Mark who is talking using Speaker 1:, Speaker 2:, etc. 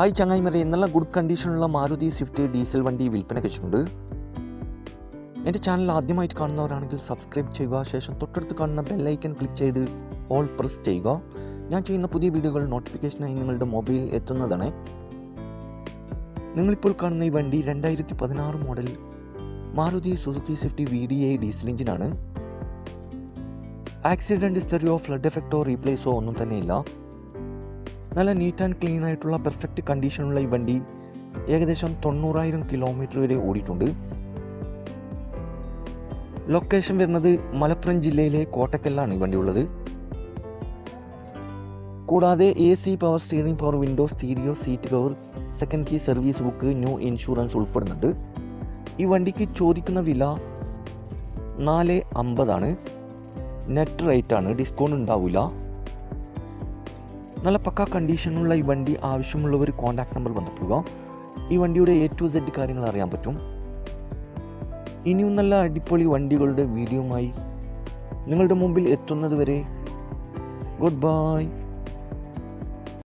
Speaker 1: ആയി ചങ്ങായി ചങ്ങായിമരെ നല്ല ഗുഡ് കണ്ടീഷനുള്ള മാരുതി സ്വിഫ്റ്റ് ഡീസൽ വണ്ടി വിൽപ്പനയ്ക്ക് വെച്ചിട്ടുണ്ട്. എന്റെ ചാനൽ ആദ്യമായിട്ട് കാണുന്നവരാണെങ്കിൽ സബ്സ്ക്രൈബ് ചെയ്യുക ശേഷം തൊട്ടടുത്ത് കാണുന്ന ബെല്ലൈക്കൻ ക്ലിക്ക് ചെയ്ത് ഓൾ പ്രസ് ചെയ്യുക. ഞാൻ ചെയ്യുന്ന പുതിയ വീഡിയോകൾ നോട്ടിഫിക്കേഷനായി നിങ്ങളുടെ മൊബൈൽ എത്തുന്നതാണ്. നിങ്ങളിപ്പോൾ കാണുന്ന ഈ വണ്ടി രണ്ടായിരത്തി പതിനാറ് model Maruti Suzuki Swift V D A diesel എഞ്ചിനാണ് ആക്സിഡന്റ് ഹിസ്റ്ററിയോ ഫ്ലഡ് എഫക്റ്റോ റീപ്ലേസോ ഒന്നും തന്നെയില്ല. നല്ല നീറ്റ് ആൻഡ് ക്ലീൻ ആയിട്ടുള്ള പെർഫെക്റ്റ് കണ്ടീഷനുള്ള ഈ വണ്ടി ഏകദേശം തൊണ്ണൂറായിരം കിലോമീറ്റർ വരെ ഓടിയിട്ടുണ്ട്. ലൊക്കേഷൻ വരുന്നത് മലപ്പുറം ജില്ലയിലെ കോട്ടക്കല്ലാണ് ഈ വണ്ടി ഉള്ളത്. കൂടാതെ A C power steering power window stereo seat cover second key service book new insurance ഉൾപ്പെടുന്നുണ്ട്. ഈ വണ്ടിക്ക് ചോദിക്കുന്ന വില നാല് അമ്പതാണ്. നെറ്റ് റേറ്റ് ആണ് ഡിസ്കൗണ്ട് ഉണ്ടാവില്ല നല്ല പക്ക കണ്ടീഷനുള്ള ഈ വണ്ടി ആവശ്യമുള്ളവർ കോൺടാക്ട് നമ്പർ ബന്ധപ്പെടുക ഈ വണ്ടിയുടെ എ ടു സെഡ് കാര്യങ്ങൾ അറിയാൻ പറ്റും. ഇനിയും നല്ല അടിപൊളി വണ്ടികളുടെ വീഡിയോമായി നിങ്ങളുടെ മുമ്പിൽ എത്തുന്നത് വരെ ഗുഡ് ബൈ